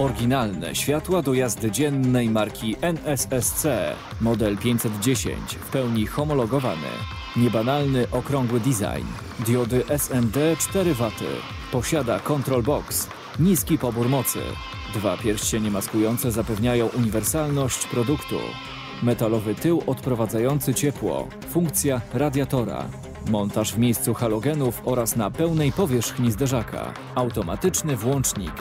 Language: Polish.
Oryginalne światła do jazdy dziennej marki NSSC, model 510, w pełni homologowany. Niebanalny, okrągły design. Diody SMD 4 W. Posiada control box. Niski pobór mocy. Dwa pierścienie maskujące zapewniają uniwersalność produktu. Metalowy tył odprowadzający ciepło. Funkcja radiatora. Montaż w miejscu halogenów oraz na pełnej powierzchni zderzaka. Automatyczny włącznik.